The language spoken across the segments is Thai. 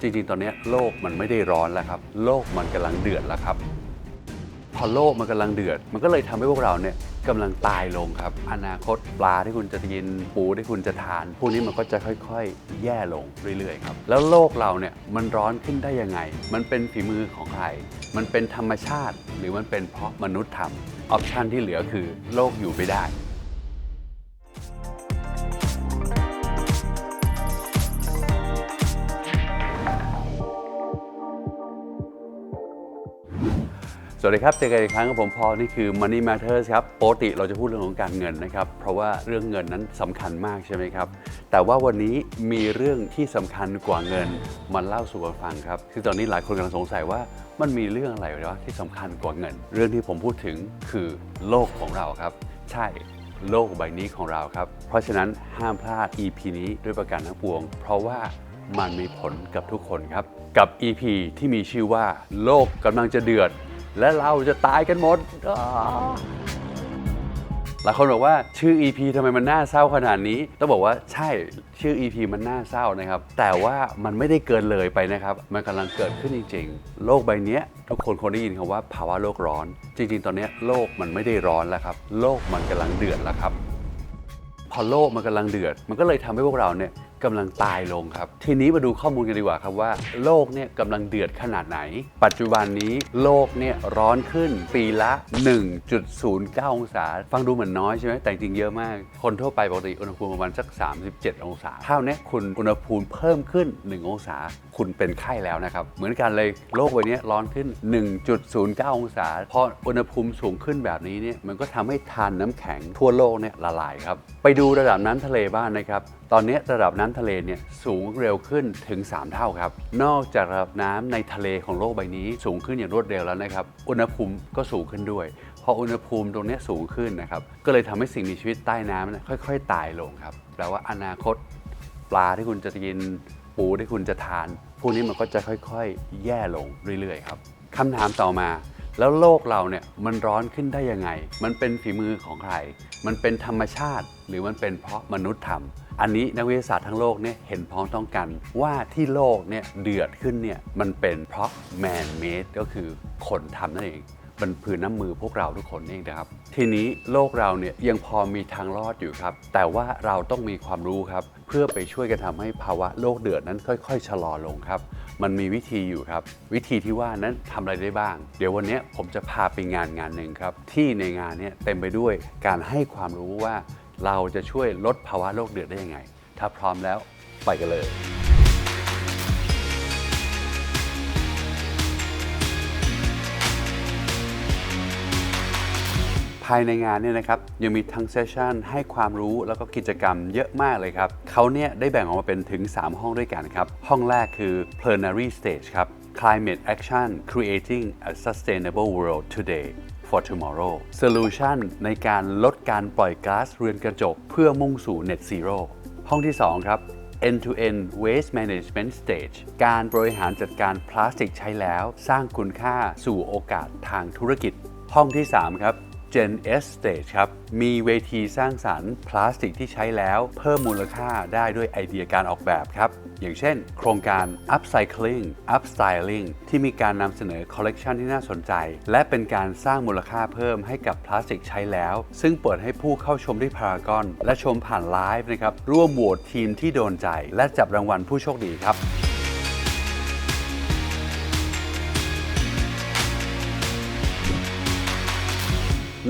จริงๆ ตอนนี้โลกมันไม่ได้ร้อนแล้วครับ โลกมันกำลังเดือดแล้วครับ พอโลกมันกำลังเดือด มันก็เลยทำให้พวกเราเนี่ยกำลังตายลงครับ อนาคตปลาที่คุณจะกินปูที่คุณจะทาน พวกนี้มันก็จะค่อยๆ แย่ลงเรื่อยๆครับ แล้วโลกเราเนี่ยมันร้อนขึ้นได้ยังไง มันเป็นฝีมือของใคร มันเป็นธรรมชาติ หรือมันเป็นเพราะมนุษย์ทำออปชันที่เหลือคือโลกอยู่ไม่ได้ วัสดีครับ เจอกันอีกครั้งกับผมพอลนี่คือ Money Matters ครับปกติเราจะพูดเรื่องของการเงินนะครับ เพราะว่าเรื่องเงินนั้นสำคัญมากใช่ไหมครับ แต่ว่าวันนี้มีเรื่องที่สำคัญกว่าเงินมาเล่าสู่กันฟังครับ คือตอนนี้หลายคนกำลังสงสัยว่ามันมีเรื่องอะไรวะที่สำคัญกว่าเงิน เรื่องที่ผมพูดถึงคือโลกของเราครับ ใช่โลกใบนี้ของเราครับ เพราะฉะนั้นห้ามพลาด EP นี้ด้วยประการทั้งปวง เพราะว่ามันมีผลกับทุกคนครับ กับ EP ที่มีชื่อว่า โลกกำลังจะเดือด และเราจะตายกันหมดหลายคนบอกว่าชื่อ EP ทำไมมันน่าเศร้าขนาดนี้ ต้องบอกว่าใช่ชื่อ EP มันน่าเศร้านะครับ แต่ว่ามันไม่ได้เกินเลยไปนะครับ มันกำลังเกิดขึ้นจริง ๆ โลกใบนี้ทุกคนคงได้ยินคำว่าภาวะโลกร้อน จริง ๆ ตอนนี้โลกมันไม่ได้ร้อนแล้วครับ โลกมันกำลังเดือดแล้วครับ พอโลกมันกำลังเดือด มันก็เลยทำให้พวกเราเนี่ยกำลังตายลงครับ ทีนี้มาดูข้อมูลกันดีกว่าครับว่าโลกเนี่ยกำลังเดือดขนาดไหน ปัจจุบันนี้โลกเนี่ยร้อนขึ้นปีละ 1.09 องศา ฟังดูเหมือนน้อยใช่ไหมแต่จริงเยอะมาก คนทั่วไปปกติอุณหภูมิประมาณสัก 37 องศาเท่านี้คุณอุณหภูมิเพิ่มขึ้น 1 องศา คุณเป็นไข้แล้วนะครับ เหมือนกันเลยโลกใบนี้ร้อนขึ้น 1.09 องศาพออุณหภูมิสูงขึ้นแบบนี้เนี่ยมันก็ทำให้ทานน้ำแข็งทั่วโลกเนี่ยละลายครับไปดูระดับน้ำทะเลบ้างนะครับ ตอนนี้ระดับน้ำทะเลเนี่ยสูงเร็วขึ้นถึง 3 เท่าครับ นอกจากระดับน้ำในทะเลของโลกใบนี้สูงขึ้นอย่างรวดเร็วแล้วนะครับ อุณหภูมิก็สูงขึ้นด้วยพออุณหภูมิตรงนี้สูงขึ้นนะครับ ก็เลยทำให้สิ่งมีชีวิตใต้น้ำค่อย ๆ ตายลงครับ แปลว่าอนาคตปลาที่คุณจะกินปูที่คุณจะทาน พวกนี้มันก็จะค่อย ๆ แย่ลงเรื่อยๆครับคำถามต่อมา แล้วโลกเราเนี่ยมันร้อนขึ้นได้ยังไง มันเป็นฝีมือของใคร มันเป็นธรรมชาติ หรือมันเป็นเพราะมนุษย์ทำอันนี้นักวิทยาศาสตร์ทั้งโลกเนี่ยเห็นพ้องต้องกันว่าที่โลกเนี่ยเดือดขึ้นเนี่ยมันเป็นเพราะ man made ก็คือคนทำนั่นเองเป็นผืนน้ำมือพวกเราทุกคนเองนะครับ ทีนี้โลกเราเนี่ยยังพอมีทางรอดอยู่ครับ แต่ว่าเราต้องมีความรู้ครับ เพื่อไปช่วยกันทำให้ภาวะโรคเดือดนั้นค่อย ๆ ชะลอลงครับ มันมีวิธีอยู่ครับ วิธีที่ว่านั้นทำอะไรได้บ้าง เดี๋ยววันนี้ผมจะพาไปงานงานหนึ่งครับ ที่ในงานเนี้เต็มไปด้วยการให้ความรู้ว่าเราจะช่วยลดภาวะโรคเดือดได้ยังไง ถ้าพร้อมแล้วไปกันเลย ภายในงานเนี่ยนะครับยังมีทั้งเซสชันให้ความรู้แล้วก็กิจกรรมเยอะมากเลยครับเขาเนี่ยได้แบ่งออกมาเป็นถึง 3 ห้องด้วยกันครับ ห้องแรกคือ plenary stage ครับ climate action creating a sustainable world today for tomorrow solution ในการลดการปล่อยก๊าซเรือนกระจก เพื่อมุ่งสู่ net zero ห้องที่ 2 ครับ end-to-end waste management stage การบริหารจัดการพลาสติกใช้แล้ว สร้างคุณค่าสู่โอกาสทางธุรกิจ ห้องที่ 3 ครับ Gen S Stage ครับ มีเวทีสร้างสรรค์พลาสติกที่ใช้แล้วเพิ่มมูลค่าได้ด้วยไอเดียการออกแบบครับ อย่างเช่น โครงการ Upcycling Upstyling ที่มีการนำเสนอคอลเลกชันที่น่าสนใจ และเป็นการสร้างมูลค่าเพิ่มให้กับพลาสติกใช้แล้ว ซึ่งเปิดให้ผู้เข้าชมที่พารากอน และชมผ่านไลฟ์นะครับร่วมโหวตทีมที่โดนใจ และจับรางวัลผู้โชคดีครับ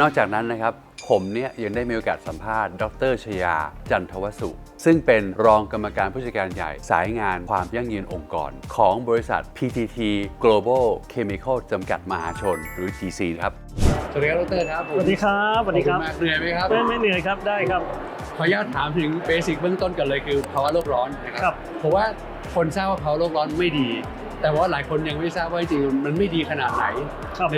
นอกจากนั้นนะครับผมเนี่ยยังได้มีโอกาสสัมภาษณ์ ดรชยา จันทวสุซึ่งเป็นรองกรรมการผู้จัดการใหญ่สายงานความยั่งยืนองค์กร ของบริษัท PTT Global Chemical จำกัดมหาชน หรือ GC ครับ สวัสดีครับดรครับสวัสดีครับสวัสดีครับขอณมากเหนื่อยไหมครับไม่ไม่เหนื่อยครับได้ครับ ขออนุญาตถามถึงเบสิกเบื้องต้นกันเลยคือภาวะโลกร้อนนะคครัรับเพราะว่าคนทราบว่าภาวะโลกร้อนไม่ดี แต่ว่าหลายคนยังไม่ทราบว่าจริงๆมันไม่ดีขนาดไหน ครับ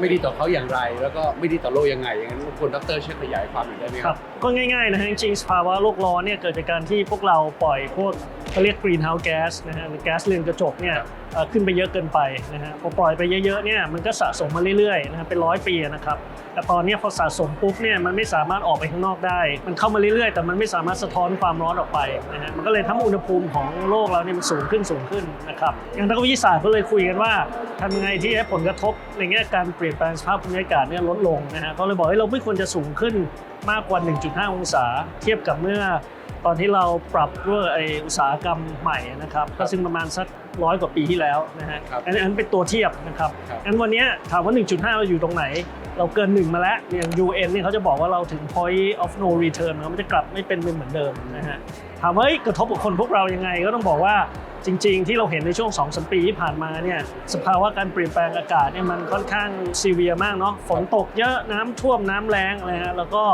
ไม่ดีต่อเขาอย่างไร แล้วก็ไม่ดีต่อโลกยังไงอย่างนั้นคุณดรช่วยขยายความหน่อยได้ไหมคครัรับ บก็ง่ายๆนะฮะจริงๆสภาวะโลกร้อนเนี่ยเกิดจากการที่พวกเราปล่อยพวก เขาเรียก greenhouse gas นะฮะหรือแก๊สเรือนกระจกเนี่ยเอ่อขึ้นไปเยอะเกินไปนะฮะพอปล่อยไปเยอะๆเนี่ยมันก็สะสมมาเรื่อยๆนะฮะเป็นร้อยปีนะครับแต่ตอนเนี้ยพอสะสมปุ๊บเนี่ยมันไม่สามารถออกไปข้างนอกได้ มันเข้ามาเรื่อยๆ แต่มันไม่สามารถสะท้อนความร้อนออกไปนะฮะมันก็เลยทำให้อุณหภูมิของโลกเราเนี่ยมันสูงขึ้นสูงขึ้นนะครับอย่างนักวิทยาศาสตร์ก็เลยคุยกันว่าทำยังไงที่ให้ผลกระทบในแง่การเปลี่ยนแปลงสภาพภูมิอากาศเนี่ยลดลงนะฮะก็เลยบอกให้เราไม่ควรจะสูงขึ้นมากกว่า 1.5 องศา เทียบกับเมื่อ ตอนที่เราปรับด้วยไออุตสาหกรรมใหม่นะครับก็ซึ่งประมาณสักร้อยกว่าปีที่แล้วนะฮะครับอันนอันเป็นตัวเทียบนะครับครับอันวันเนี้ยถามว่า 1.5 เราอยู่ตรงไหน เราเกิน1มาแล้วอย่าง UN เนี่ยเขาจะบอกว่าเราถึง point of no return นะมันจะกลับไม่เป็นเหมือนเดิมนะฮะถามว่าเอ้ยกระทบกับคนพวกเรายังไงก็ต้องบอกว่า จริง ๆ ที่เราเห็นในช่วง2อสปีที่ผ่านมาเนี่ยสภาวะการเปลี่ยนแปลงอากาศเนี่ยมันค่อนข้างซีเวียมากเนาะฝนตกเยอะน้ำท่วมน้ำแรงอะฮะแล้วก็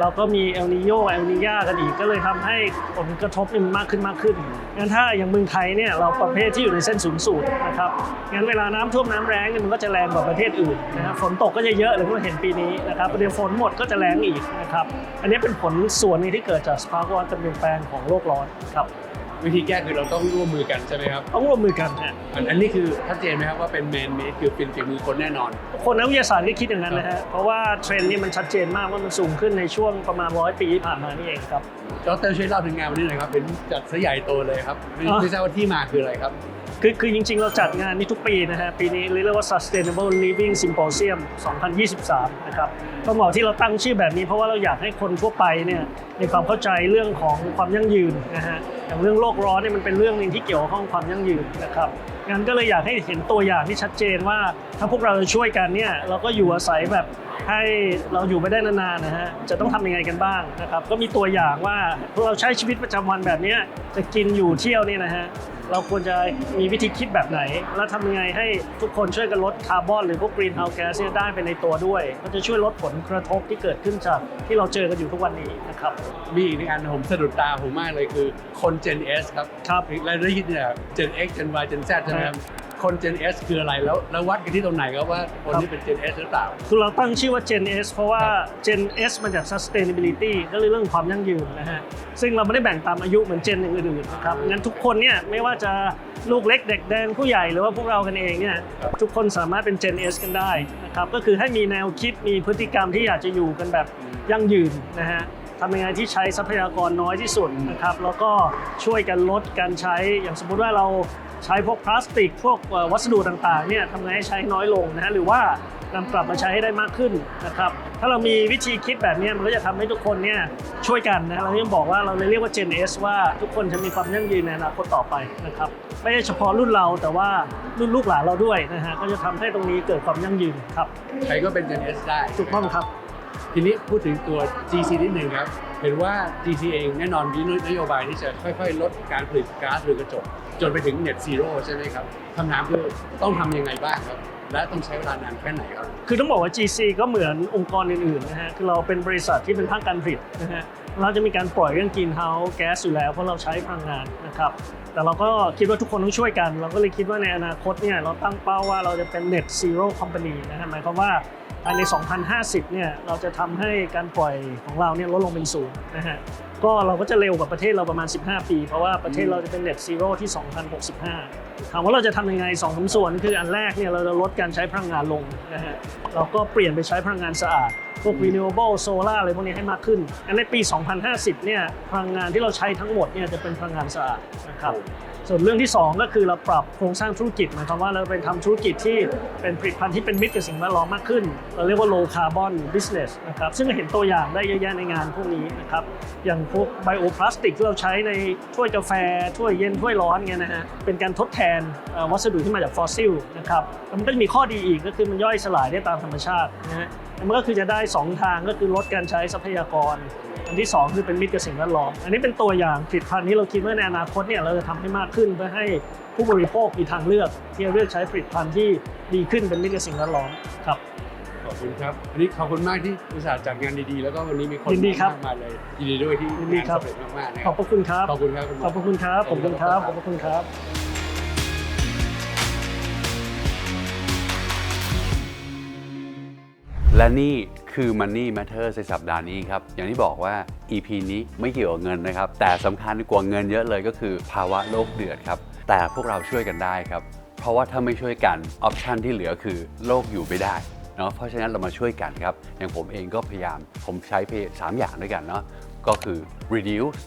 เราก็มีเอลนิโยเอลนิยากันอีกก็เลยทำให้ผลกระทบมันมากขึ้นมากขึ้นงั้นถ้าอย่างเมืองไทยเนี่ยเราประเภทที่อยู่ในเส้นศูนย์สูตรนะครับงั้นเวลาน้ำท่วมน้ำแรงเนี่ยมันก็จะแรงกว่าประเทศอื่นนะฮะฝนตกก็จะเยอะเลยที่เราเห็นปีนี้นะครับประเดี๋ยวฝนหมดก็จะแรงอีกนะครับอันนี้เป็นผลส่วนหนึงที่เกิดจากสภาวะการเปลี่ยนแปลงของโลกร้อนครับ วิธีแก้คือเราต้องร่วมมือกันใช่ไหมครับต้องร่วมมือกันฮะอันอันนี้คือชัดเจนไหมครับว่าเป็นแมนเมดคือเป็นฝีมือคนแน่นอน คนนักวิทยาศาสตร์ก็คิดอย่างนั้นนะฮะ เพราะว่าเทรนด์นี่มันชัดเจนมากว่ามันสูงขึ้นในช่วงประมาณร้อยปีที่ผ่านมานี่เองครับดรช่วยเล่าถึงงานวันนี้หน่อยครับเป็นจัดซะใหญ่โตเลยครับไม่อะไม่ทราบว่าที่มาคืออะไรครับ คือคือจริงๆ เราจัดงานนี้ทุกปีนะฮะ ปีนี้เรียกว่า Sustainable Living Symposium 2023 นะครับต้องบอกที่เราตั้งชื่อแบบนี้เพราะว่าเราอยากให้คนทั่วไปเนี่ยมีความเข้าใจเรื่องของความยั่งยืนนะฮะอย่างเรื่องโลกร้อนเนี่ยมันเป็นเรื่องหนึ่งที่เกี่ยวข้องความยั่งยืนนะครับงั้นก็เลยอยากให้เห็นตัวอย่างที่ชัดเจนว่า ถ้าพวกเราจะช่วยกันเนี่ยเราก็อยู่อาศัยแบบให้เราอยู่ไปได้นานๆนะฮะจะต้องทำยังไงกันบ้างนะครับก็มีตัวอย่างว่าพวกเราใช้ชีวิตประจำวันแบบเนี้ยจะกินอยู่เที่ยวเนี่ยนะฮะเราควรจะมีวิธีคิดแบบไหน แล้วทำยังไงให้ทุกคนช่วยกันลดคาร์บอนหรือพวกกรีนเฮาส์แก๊สเนี่ยได้ไปในตัวด้วย ก็จะช่วยลดผลกระทบที่เกิดขึ้นจากที่เราเจอกันอยู่ทุกวันนี้นะครับ มีอีกอันผมสะดุดตาผมมากเลยคือคน Gen S ครับครับรายได้ยินเนี่ย Gen X Gen Y Gen Z ใช่ไหมครับ คน Gen S คืออะไรแล้วแล้ววัดกันที่ตรงไหนครับว่าคนที่เป็น Gen S หรือเปล่า คือเราตั้งชื่อว่า Gen S เพราะว่า Gen S มาจาก sustainability ก็เลยเรื่องความยั่งยืนนะฮะ ซึ่งเราไม่ได้แบ่งตามอายุเหมือน Gen อื่นๆนะครับงั้นทุกคนเนี่ยไม่ว่าจะลูกเล็กเด็กแดงผู้ใหญ่หรือว่าพวกเรากันเองเนี่ยทุกคนสามารถเป็น Gen S กันได้นะครับก็คือให้มีแนวคิดมีพฤติกรรมที่อยากจะอยู่กันแบบยั่งยืนนะฮะทำยังไงที่ใช้ทรัพยากรน้อยที่สุดนะครับแล้วก็ช่วยกันลดการใช้อย่างสมมุติว่าเรา ใช้พวกพลาสติก พวกเอ่อวัสดุต่างๆเนี่ยทำไงให้ใช้น้อยลงนะฮะหรือว่านำกลับมาใช้ให้ได้มากขึ้นนะครับถ้าเรามีวิธีคิดแบบเนี้ยมันก็จะทำให้ทุกคนเนี่ยช่วยกันนะเรายังบอกว่าเราเลยเรียกว่า Gen S ว่าทุกคนจะมีความยั่งยืนในอนาคตต่อไปนะครับไม่ใช่เฉพาะรุ่นเราแต่ว่ารุ่นลูกหลานเราด้วยนะฮะก็จะทำให้ตรงนี้เกิดความยั่งยืนครับใครก็เป็น Gen S ได้ถูกต้องครับ ทีนี้พูดถึงตัว GC นิดหนึ่งครับเห็นว่า GC เองแน่นอนมีนโยบายที่จะค่อยๆ ลดการผลิตก๊าซเรือนกระจก จนไปถึง Net Zero ใช่ไหมครับคำถามคือต้องทำยังไงบ้างครับ และต้องใช้เวลานานแค่ไหนครับ คือต้องบอกว่า GC ก็เหมือนองค์กรอื่นๆนะฮะ คือเราเป็นบริษัทที่เป็นภาคการผลิตนะฮะ เราจะมีการปล่อยเรื่องกินเฮาส์แก๊สอยู่แล้ว เพราะเราใช้พลังงานนะครับ แต่เราก็คิดว่าทุกคนต้องช่วยกัน เราก็เลยคิดว่าในอนาคตเนี่ยเราตั้งเป้าว่าเราจะเป็น net zero company นะฮะ หมายความว่า ภายใน 2050 เนี่ยเราจะทำให้การปล่อยของเราเนี่ยลดลงเป็นศูนย์นะฮะก็เราก็จะเร็วกว่าประเทศเราประมาณ 15 ปี เพราะว่าประเทศเราจะเป็น net zero ที่ 2065 ถามว่าเราจะทำยังไง2องสมส่วน คืออันแรกเนี่ยเราจะลดการใช้พลังงานลงนะฮะเราก็เปลี่ยนไปใช้พลังงานสะอาด วก renewable solar อะไรพวกนี้ให้มากขึ้น อันในปี 2050 เนี่ยพลังงานที่เราใช้ทั้งหมดเนี่ยจะเป็นพลังงานสะอาดนะครับส่วนเรื่องที่ 2 ก็คือเราปรับโครงสร้างธุรกิจหมายความว่าเราไปทำธุรกิจที่เป็นผลิตภัณฑ์ที่เป็นมิตรกับสิ่งแวดล้อมมากขึ้น เราเรียกว่า low carbon business นะครับซึ่งเห็นตัวอย่างได้เยอะแยะในงานพวกนี้นะครับอย่างพวกไบโอพลาสติกที่เราใช้ในถ้วยกาแฟ ถ้วยเย็น ถ้วยร้อนเงี้ยนะฮะเป็นการทดแทนเอ่อวัสดุที่มาจากฟอสซิลนะครับแล้วมันก็จะมีข้อดีอีกก็คือมันย่อยสลายได้ตามธรรมชาตินะฮะแล้ว มันก็คือจะได้สองทางก็คือลดการใช้ทรัพยากร อันที่ 2 คือเป็นมิตรกับสิ่งแวดล้อม อันนี้เป็นตัวอย่างผลิตภัณฑ์ที่เราคิดว่าในอนาคตเนี่ยเราจะทำให้มากขึ้นเพื่อให้ผู้บริโภคมีทางเลือกที่จะเลือกใช้ผลิตภัณฑ์ที่ดีขึ้นเป็นมิตรกับสิ่งแวดล้อมครับขอบคุณครับวันนี้ขอบคุณมากที่อุตส่าห์จัดงานดีๆ แล้วก็วันนี้มีคนยินดีครับมากมายเลยยินดีด้วยที่ยินดีงานครับสำเร็จมากๆนะขคอรับบพระคุณครับขอบคุณครับคุณหมขอบพระคุณครับขอบคุณครับขอบพระคุณครับ และนี่คือ Money Matter ในสัปดาห์นี้ครับ อย่างที่บอกว่า EP นี้ไม่เกี่ยวกับเงินนะครับ แต่สำคัญกว่าเงินเยอะเลยก็คือภาวะโลกเดือดครับ แต่พวกเราช่วยกันได้ครับ เพราะว่าถ้าไม่ช่วยกัน ออปชันที่เหลือคือโลกอยู่ไม่ได้เนาะเพราะฉะนั้นเรามาช่วยกันครับ อย่างผมเองก็พยายามผมใช้เพสามอย่างด้วยกันเนาะก็คือ reduce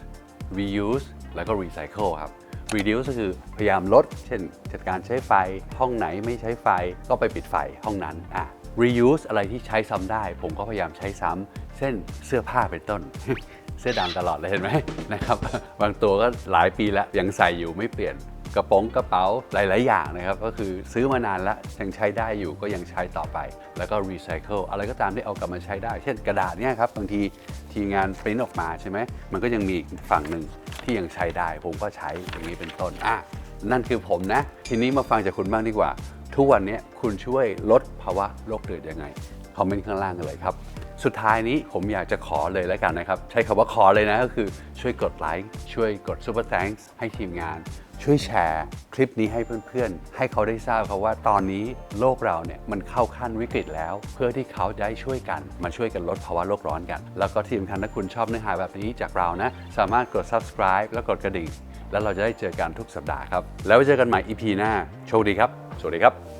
reuse แล้วก็ recycle ครับ reduce ก็คือพยายามลด เช่น จัดการใช้ไฟห้องไหนไม่ใช้ไฟก็ไปปิดไฟห้องนั้นอะ reuse อะไรที่ใช้ซ้ำได้ ผมก็พยายามใช้ซ้ำเช่นเสื้อผ้าเป็นต้น เสื้อดำตลอดเลยเห็นไหมนะครับ บางตัวก็หลายปีแล้วยังใส่อยู่ไม่เปลี่ยนกระโป๋องกระเป๋าหลาย ๆ อย่างนะครับ ก็คือซื้อมานานแล้วยังใช้ได้อยู่ก็ยังใช้ต่อไป แล้วก็รีไซเคิลอะไรก็ตามที่เอากลับมาใช้ได้ เช่นกระดาษเนี่ยครับ บางทีทีงานปริ้นออกมาใช่ไหม มันก็ยังมีฝั่งหนึ่งที่ยังใช้ได้ ผมก็ใช้อย่างนี้เป็นต้นอะนั่นคือผมนะ ทีนี้มาฟังจากคุณบ้างดีกว่า ทุกวันนี้คุณช่วยลดภาวะโลกเดือดยังไง คอมเมนต์ข้างล่างกันเลยครับ สุดท้ายนี้ผมอยากจะขอเลยแล้วกันนะครับ ใช้คำว่าขอเลยนะก็คือช่วยกดไลค์ช่วยกด Super Thanks ให้ทีมงาน ช่วยแชร์คลิปนี้ให้เพื่อนๆ ให้เขาได้ทราบครับว่าตอนนี้โลกเราเนี่ยมันเข้าขั้นวิกฤตแล้ว เพื่อที่เขาจะได้ช่วยกันมาช่วยกันลดภาวะโลกร้อนกัน แล้วก็ที่สำคัญถ้าคุณชอบเนื้อหาแบบนี้จากเรานะ สามารถกด subscribe แล้วกดกระดิ่งแล้วเราจะได้เจอกันทุกสัปดาห์ครับ แล้วไว้เจอกันใหม่ EP หน้า โชคดีครับ สวัสดีครับ